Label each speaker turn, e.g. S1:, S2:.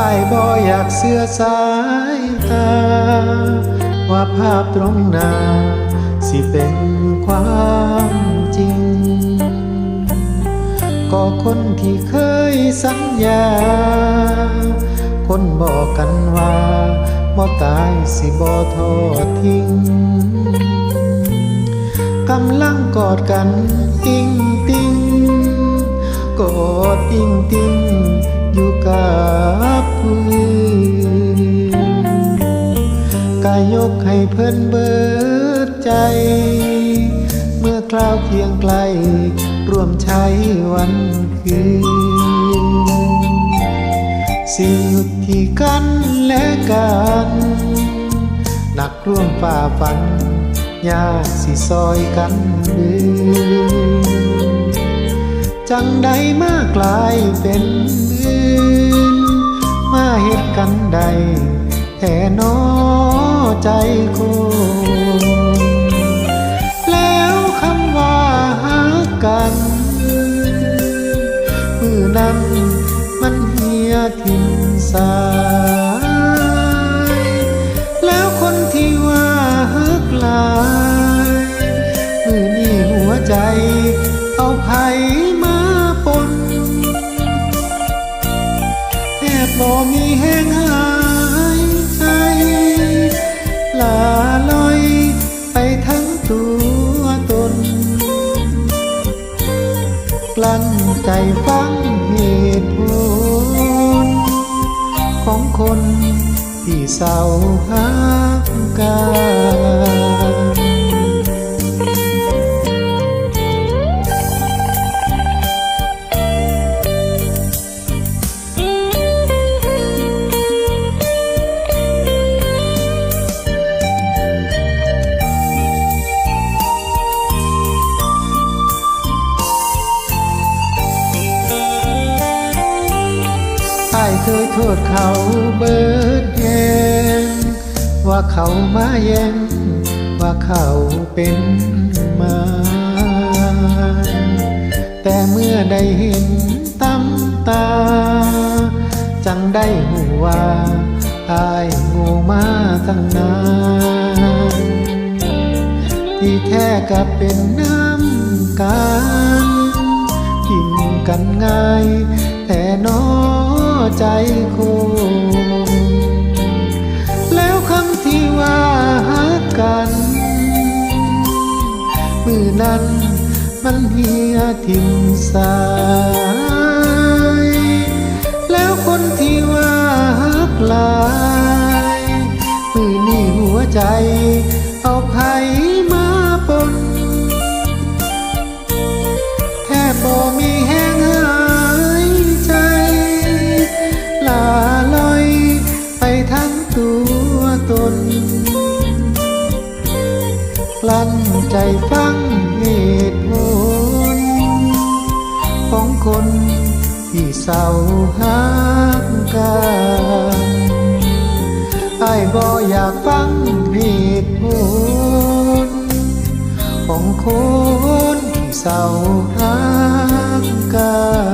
S1: อายบ่อยากเสื้อสายตา ว่าภาพตรงหน้า สิเป็นความจริง ก็คนที่เคยสัญญา คนบอกกันว่าบ่ตายสิบ่ทอดทิ้งกำลังกอดกันอิงติ้งกอดอิงติ้งอยู่กับ กายยกให้เพิ่นเบิดใจ เมื่อคราวเคียงไกลร่วมใช้วันคืน สิ่งที่กันและกัน หนักร่วมฝ่าฟันยากสิซอยกันเดืนจังใดมากลายเป็นอื่น มาเหตุกันใดแท่นอ ใจคนแล้วคำว่าหากัน มือนั้นมันเหียทิมสายแล้วคนที่ว่าฮักลาย มือนี่หัวใจ เอาไผมาปนแทบบ่มีแห้งหา ลาลอยไปทั้งตัวตน กลั้นใจฟังเหตุผล ของคนที่เศร้าหากัน โทษเขาเบิดแยงว่าเขามาแย่งว่าเขาเป็นมาแต่เมื่อได้เห็นตำตา จังได้หูว่าอายงูมาตั้งนานที่แท้ก็เป็นน้ำกันทิมกันง่ายแต่นอ ใจคงแล้วคำที่ว่าฮักกัน มือนั้นมันเหียทิมสาย แล้วคนที่ว่าฮักลาย มือนี่หัวใจเอาไผม ใจฟังเหตุผล ของคนที่เศร้าหากกันไอ้บ่อยากฟังเหตุผล ของคนที่เศร้าหากกัน